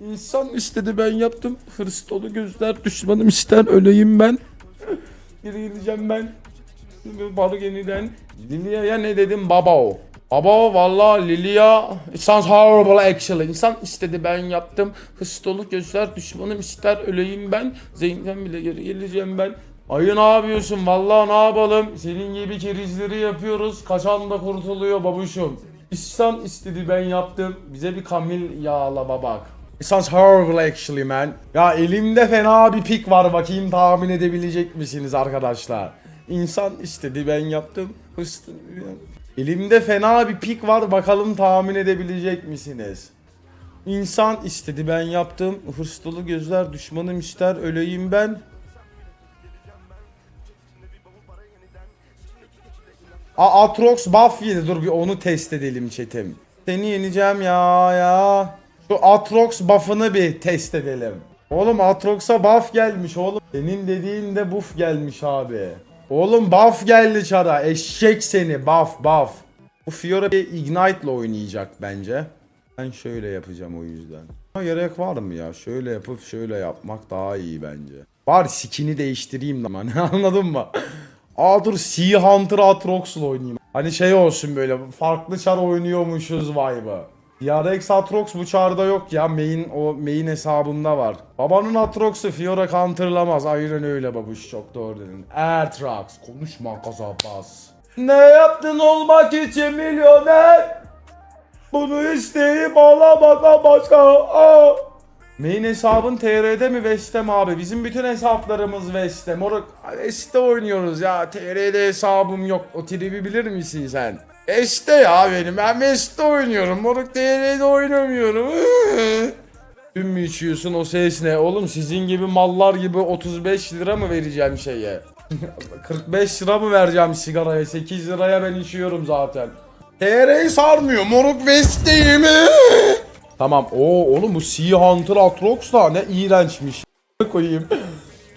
İnsan istedi ben yaptım. Hırs dolu gözler düşmanım ister öleyim ben. Geri gideceğim ben. Balık yeniden. Lilia'ya ne dedim baba o. Baba valla Lilia It sounds horrible actually. İnsan istedi ben yaptım. Hırs dolu gözler düşmanım ister öleyim ben. Zeynep'ten bile geri geleceğim ben. Ayı ne yapıyorsun? Vallahi ne yapalım? Senin gibi kerizleri yapıyoruz. Kaçan da kurtuluyor babuşum. İnsan istedi ben yaptım. Bize bir kamil yağla babak. It sounds horrible actually man. Ya elimde fena bir pik var bakayım tahmin edebilecek misiniz arkadaşlar? İnsan istedi ben yaptım. Hırslı. Elimde fena bir pik var bakalım tahmin edebilecek misiniz? İnsan istedi ben yaptım. Hırs dolu gözler düşmanım ister öleyim ben. A Atrox buff yedi. Dur bir onu test edelim chatim. Seni yeneceğim ya ya. Şu Atrox buff'ını bir test edelim. Oğlum Atrox'a buff gelmiş oğlum. Senin dediğin de buff gelmiş abi. Oğlum buff geldi çara. Eşek seni buff buff. Bu Fiora bir Ignite ile oynayacak bence. Ben şöyle yapacağım o yüzden. Ama gerek var mı ya? Şöyle yapıp şöyle yapmak daha iyi bence. Var skin'i değiştireyim de hani anladın mı? Aa dur Sea Hunter Atrox'la oynayayım. Hani şey olsun böyle farklı çar oynuyormuşuz vibe'ı. DRX Atrox bu çarda yok ya main o main hesabında var. Babanın Atrox'u Fiora counterlamaz. Aynen öyle babuş çok doğru dedin. Atrox konuşma kazabaz. Ne yaptın olmak için milyoner? Bunu isteyip alamadan başka. Aa. Main hesabın TR'de mi West'te mi abi? Bizim bütün hesaplarımız West'te. Moruk West'te oynuyoruz ya. TR'de hesabım yok. O tribi bilir misin sen? West'te ya benim. Ben West'te oynuyorum. Moruk TR'de oynamıyorum. Tüm mü içiyorsun o ses ne? Oğlum sizin gibi mallar gibi 35 lira mı vereceğim şeye? 45 lira mı vereceğim sigaraya? 8 liraya ben içiyorum zaten. TR'yi sarmıyor. Moruk West'teyim. Tamam. Oo oğlum bu Sea Hunter Atrox da ne iğrençmiş. koyayım.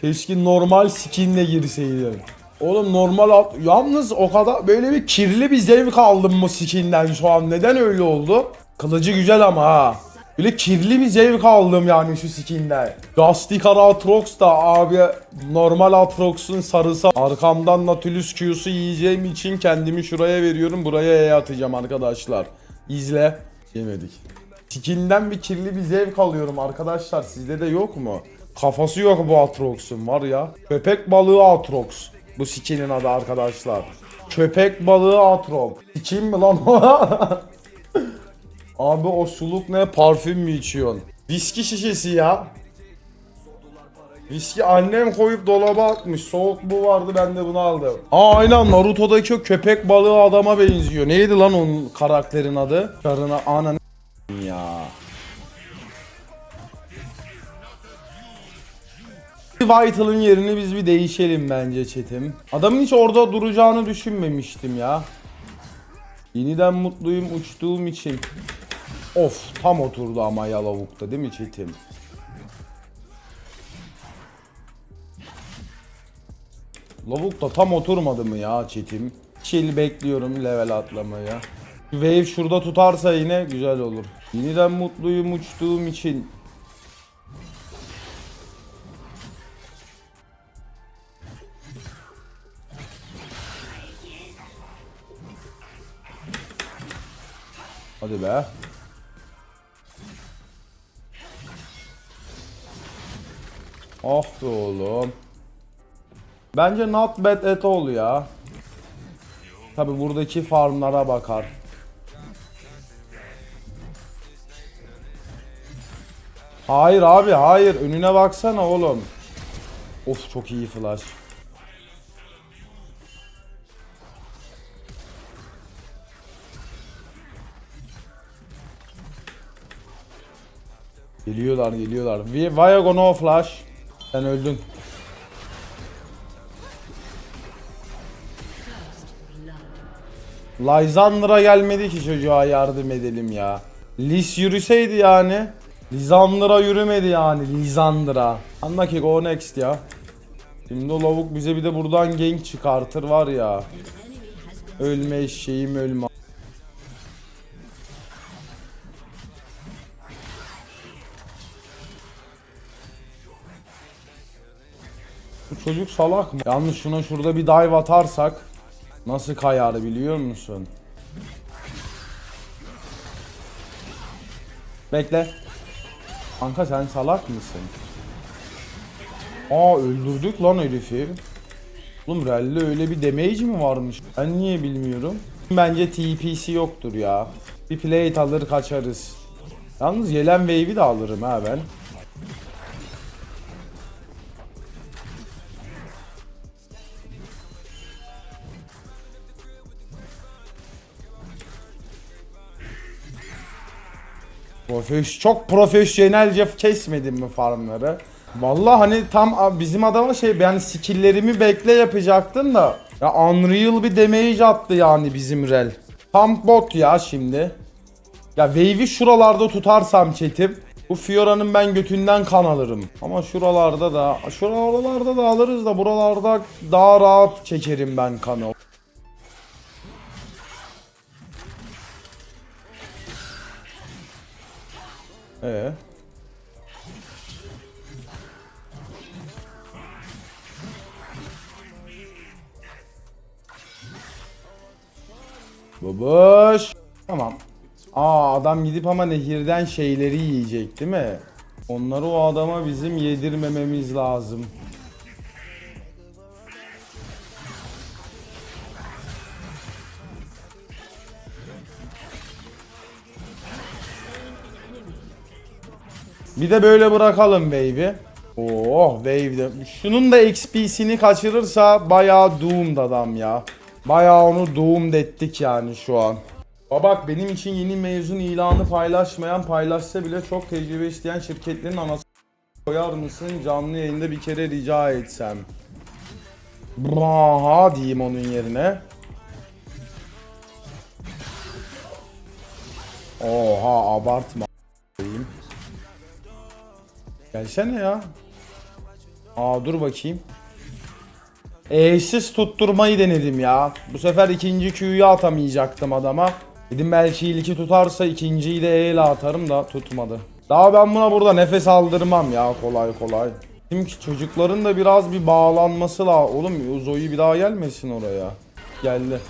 Keşke normal skinle girseydim. Oğlum normal at... Yalnız o kadar böyle bir kirli bir zevk aldım mı skinden şu an. Neden öyle oldu? Kılıcı güzel ama ha. Böyle kirli bir zevk aldım yani şu skinden. Rustic Ara Atrox da abi normal Atrox'un sarısı. Arkamdan Nautilus Q'su yiyeceğim için kendimi şuraya veriyorum. Buraya E atacağım arkadaşlar. İzle. Yemedik. Skinden bir kirli bir zevk alıyorum arkadaşlar. Sizde de yok mu? Kafası yok bu Atrox'un var ya. Köpek balığı Atrox. Bu skinin adı arkadaşlar. Köpek balığı Atrox. Skin mi lan o? Abi o suluk ne? Parfüm mü içiyorsun? Viski şişesi ya. Viski annem koyup dolaba atmış. Soğuk bu vardı ben de bunu aldım. Aa aynen Naruto'daki o köpek balığı adama benziyor. Neydi lan onun karakterin adı? Karına ananı ya. Vital'ın yerini biz bir değişelim bence Çetim. Adamın hiç orada duracağını düşünmemiştim ya. Yeniden mutluyum uçtuğum için. Of tam oturdu ama Yalavuk'ta değil mi Çetim? Lavuk tam oturmadı mı ya Çetim? Chill bekliyorum level atlamaya. Wave şurada tutarsa yine güzel olur. Yeniden mutluyum uçtuğum için. Hadi be. Ah be oğlum. Bence not bad at all ya. Tabi buradaki farmlara bakar. Hayır abi hayır önüne baksana oğlum. Of çok iyi flash. Geliyorlar geliyorlar. Vi- Viago no flash. Sen öldün. Lysandra gelmedi ki çocuğa yardım edelim ya. Lis yürüseydi yani. Lisandra yürümedi yani. Lisandra. Anla ki go next ya. Şimdi o lavuk bize bir de buradan gank çıkartır var ya. Ölme eşeğim ölme. Çocuk salak mı? Yalnız şuna şurada bir dive atarsak nasıl kayar biliyor musun? Bekle. Kanka sen salak mısın? Aa öldürdük lan herifi. Oğlum Rally öyle bir damage mi varmış? Ben niye bilmiyorum. Bence TP'si yoktur ya. Bir plate alır kaçarız. Yalnız yelen wave'i de alırım ha ben. Profes çok profesyonelce kesmedim mi farmları? Vallahi hani tam bizim adama şey yani skill'lerimi bekle yapacaktım da ya Unreal bir damage attı yani bizim rel. Tam bot ya şimdi. Ya wave'i şuralarda tutarsam çetim bu Fiora'nın ben götünden kan alırım. Ama şuralarda da şuralarda da alırız da buralarda daha rahat çekerim ben kanı. Ee. Babuş. Tamam. Aa adam gidip ama nehirden şeyleri yiyecek değil mi? Onları o adama bizim yedirmememiz lazım. Bir de böyle bırakalım wave'i. Oh wave'de. Şunun da XP'sini kaçırırsa bayağı doomed adam ya. Bayağı onu doomed ettik yani şu an. Babak benim için yeni mezun ilanı paylaşmayan paylaşsa bile çok tecrübe isteyen şirketlerin anası koyar mısın canlı yayında bir kere rica etsem. Braha diyeyim onun yerine. Oha abartma. Gelsene ya. Aa dur bakayım. E'siz tutturmayı denedim ya. Bu sefer ikinci Q'yu atamayacaktım adama. Dedim belki ilki tutarsa ikinciyi de E atarım da tutmadı. Daha ben buna burada nefes aldırmam ya kolay kolay. Çünkü çocukların da biraz bir bağlanması la. Oğlum Zoe bir daha gelmesin oraya. Geldi.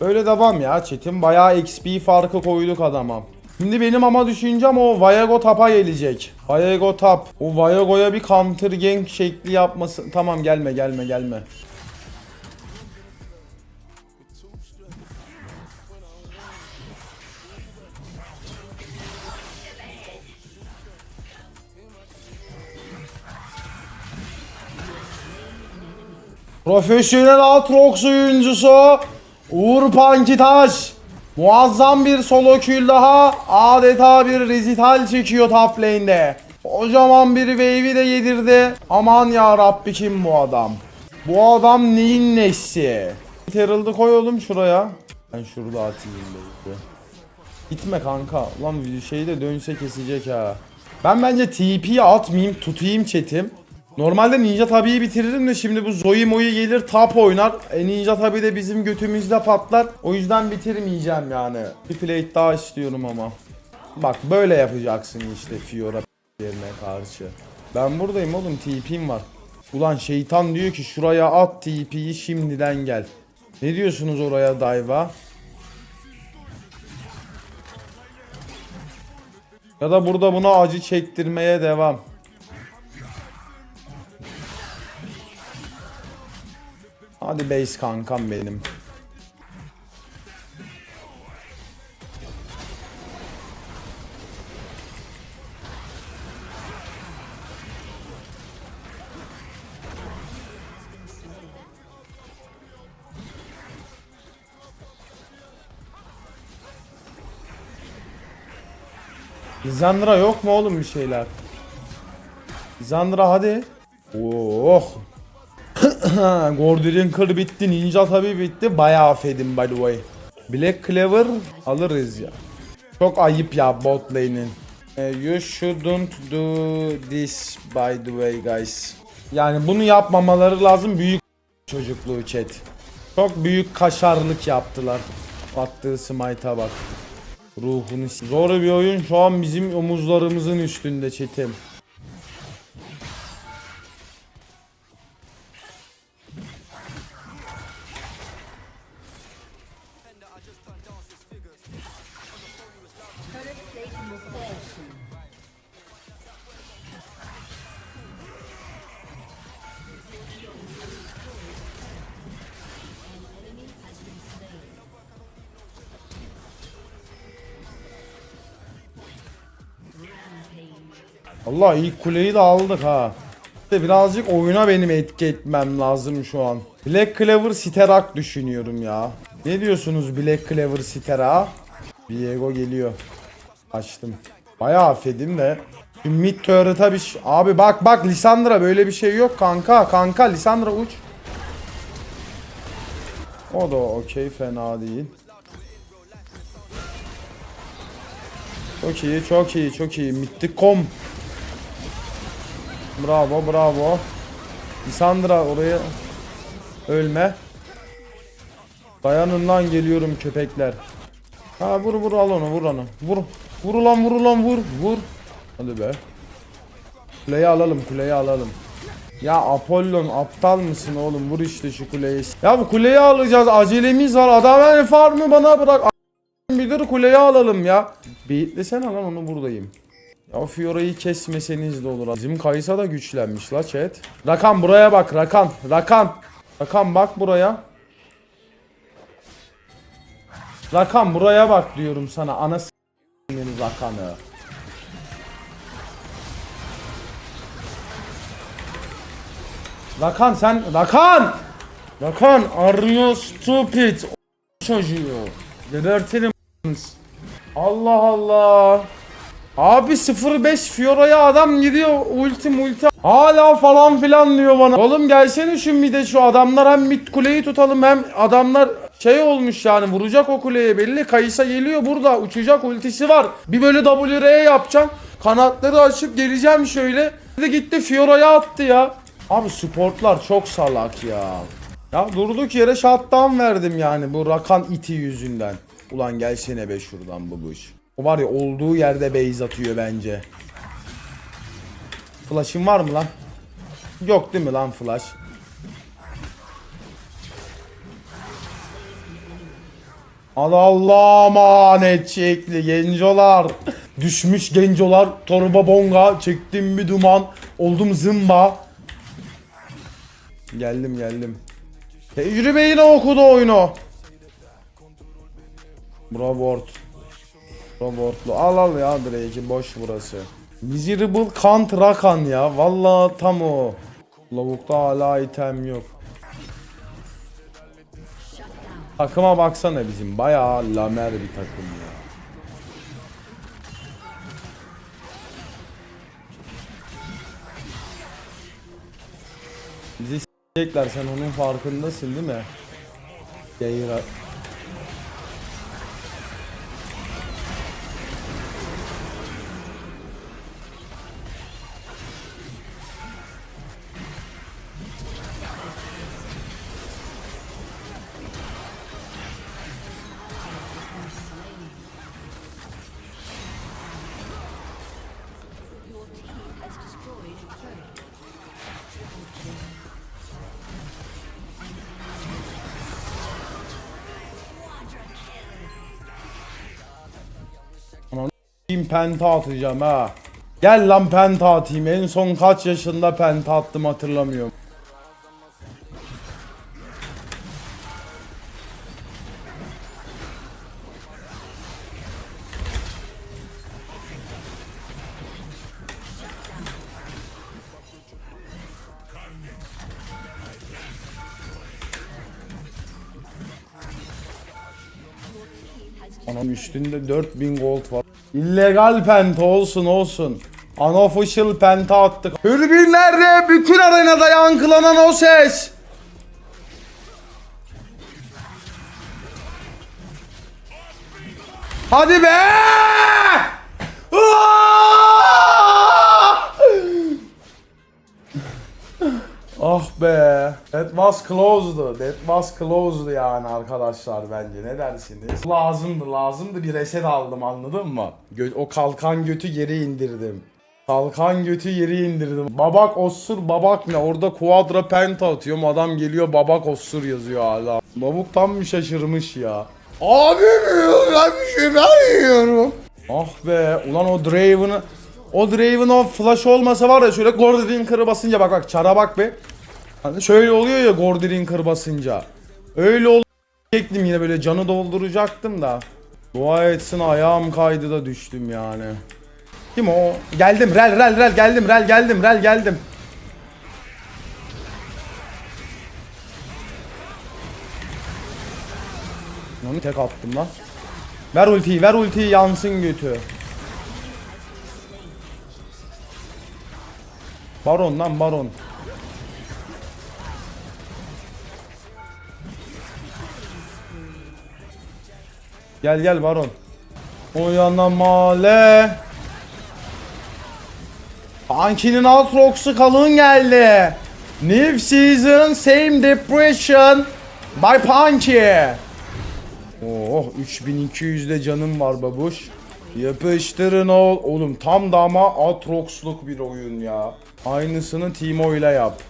Böyle devam ya Çetin bayağı XP farkı koyduk adama. Şimdi benim ama düşüncem o Viago Tap'a gelecek. Viago Tap. O Viago'ya bir counter gank şekli yapması. Tamam gelme gelme gelme. Profesyonel Aatrox oyuncusu Uğur Pankitaş Muazzam bir solo kill daha adeta bir rezital çekiyor top lane'de. Kocaman bir wave'i de yedirdi. Aman ya Rabbi kim bu adam? Bu adam neyin nesi? Herald'ı koy şuraya. Ben şurada atayım belki. Gitme kanka. Lan şey de dönse kesecek ha. Ben bence TP'yi atmayayım tutayım chatim. Normalde Ninja tabiyi bitiririm de şimdi bu Zoe Mo'yu gelir tap oynar. E Ninja tabi de bizim götümüzde patlar. O yüzden bitirmeyeceğim yani. Bir plate daha istiyorum ama. Bak böyle yapacaksın işte Fiora yerine karşı. Ben buradayım oğlum TP'm var. Ulan şeytan diyor ki şuraya at TP'yi şimdiden gel. Ne diyorsunuz oraya dive'a? Ya da burada buna acı çektirmeye devam. Hadi base kankam benim. Lizandra yok mu oğlum bir şeyler? Lizandra hadi. Oh. Gordon kır bitti, Ninja tabi bitti. Bayağı fedim by the way. Black Cleaver alırız ya. Çok ayıp ya bot lane'in. Eh, You shouldn't do this by the way guys. Yani bunu yapmamaları lazım büyük çocukluğu chat. Çok büyük kaşarlık yaptılar. Attığı smite'a bak. Ruhunu Zor bir oyun şu an bizim omuzlarımızın üstünde çetim. Allah ilk kuleyi de aldık ha. Birazcık oyuna benim etki etmem lazım şu an. Black Clover Sterak düşünüyorum ya. Ne diyorsunuz Black Clover Sterak'a? Viego geliyor. Açtım. Bayağı affedim de. Mid turret'a bir Abi bak bak Lisandra böyle bir şey yok kanka. Kanka Lisandra uç. O da okey fena değil. Çok iyi çok iyi çok iyi. Mittikom. Bravo bravo. Lisandra oraya ölme. Dayanın lan geliyorum köpekler. Ha vur vur al onu vur onu. Vur. Vur ulan vur ulan vur. Vur. Hadi be. Kuleyi alalım kuleyi alalım. Ya Apollon aptal mısın oğlum vur işte şu kuleyi. Ya bu kuleyi alacağız acelemiz var. Adam yani farmı bana bırak. A- Bilir kuleyi alalım ya. Beyitlesene lan onu buradayım. Ya Fiora'yı kesmeseniz de olur. Bizim Kaysa da güçlenmiş la chat. Rakan buraya bak Rakan. Rakan. Rakan bak buraya. Rakan buraya bak diyorum sana. Anası Rakan'ı. Rakan sen Rakan! Rakan are you stupid? Çocuğu. Gebertirim Allah Allah. Abi 05 Fiora'ya adam gidiyor ulti multi hala falan filan diyor bana. Oğlum gelsene şu mide şu adamlar hem mid kuleyi tutalım hem adamlar şey olmuş yani vuracak o kuleye belli. Kayısa geliyor burada uçacak ultisi var. Bir böyle WR yapacağım. Kanatları açıp geleceğim şöyle. Bir de gitti Fiora'ya attı ya. Abi sportlar çok salak ya. Ya durduk yere shutdown verdim yani bu rakan iti yüzünden. Ulan gelsene be şuradan babuş. O var ya olduğu yerde base atıyor bence. Flash'ın var mı lan? Yok değil mi lan flash? Allah Allah emanet şekli gencolar. Düşmüş gencolar torba bonga çektim bir duman oldum zımba. Geldim geldim. Tecrübeyle okudu oyunu. Bravo Ort. Robortlu. Al al ya Drake'i boş burası. Miserable Kant Rakan ya. Valla tam o. Lavukta hala item yok. Takıma baksana bizim. Bayağı lamer bir takım ya. Bizi s**ecekler sen onun farkındasın değil mi? Yayra. Kim penta atacağım ha. Gel lan penta atayım. En son kaç yaşında penta attım hatırlamıyorum. Anam üstünde 4000 gold var. İllegal penta olsun olsun. Unofficial penta attık. Türbinlerde bütün arenada yankılanan o ses. Hadi be! Ah! Ah be. That was closed. That was closed yani arkadaşlar bence. Ne dersiniz? Lazımdı lazımdı bir reset aldım anladın mı? Gö- o kalkan götü geri indirdim. Kalkan götü yeri indirdim. Babak ossur babak ne? Orada quadra penta atıyorum. Adam geliyor babak ossur yazıyor hala. Babuk tam bir şaşırmış ya. Abi ben bir şeyler yiyorum. Ah be ulan o Draven'ı o Draven o flash olmasa var ya şöyle Gordrinker'ı basınca bak bak çara bak be. Hani şöyle oluyor ya Gordrinker basınca. Öyle olacaktım yine böyle canı dolduracaktım da. Dua etsin ayağım kaydı da düştüm yani. Kim o? Geldim rel rel rel geldim rel geldim rel geldim. Onu tek attım lan. Ver ultiyi ver ultiyi yansın götü. Baron lan baron. Gel gel baron. Uyanamale. Anki'nin Aatrox'u kalın geldi. New season same depression by Punky. Oh 3200 de canım var babuş. Yapıştırın ol. Oğlum tam da ama Atrox'luk bir oyun ya. Aynısını Timo ile yap.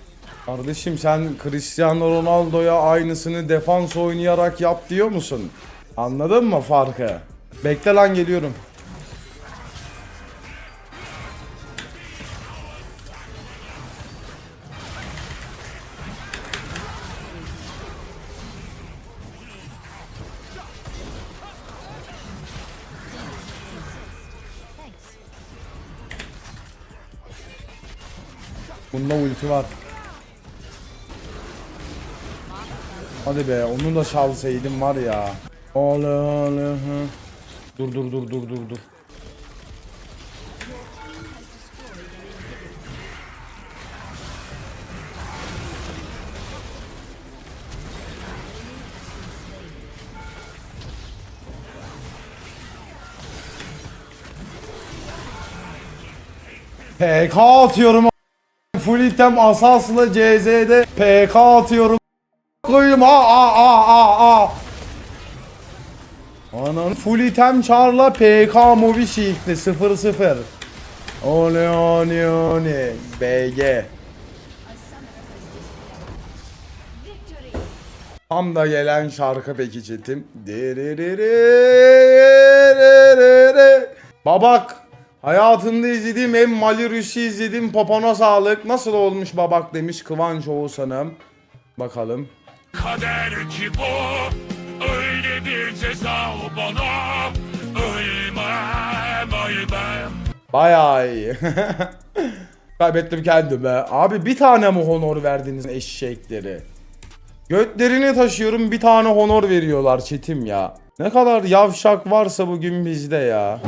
Kardeşim sen Cristiano Ronaldo'ya aynısını defans oynayarak yap diyor musun? Anladın mı farkı? Bekle lan geliyorum. Bunda ulti var. Hadi be onu da çalsaydım var ya. Ole hı. Dur dur dur dur dur dur. PK atıyorum Full item asasla CZ'de PK atıyorum koyayım a a a a a Ananı full item charla PK movie şiikli 0 0 Ole ole ole BG Tam da gelen şarkı peki çetim. Babak. Hayatımda izlediğim en Mali Rüsü izledim. Popona sağlık. Nasıl olmuş babak demiş Kıvanç Oğuzhan'ım. Bakalım. Kader ki bu Öyle bir ceza bana Ölmem ölmem Bayağı iyi. Kaybettim kendimi. Abi bir tane mi honor verdiniz eşekleri? Götlerini taşıyorum bir tane honor veriyorlar çetim ya. Ne kadar yavşak varsa bugün bizde ya.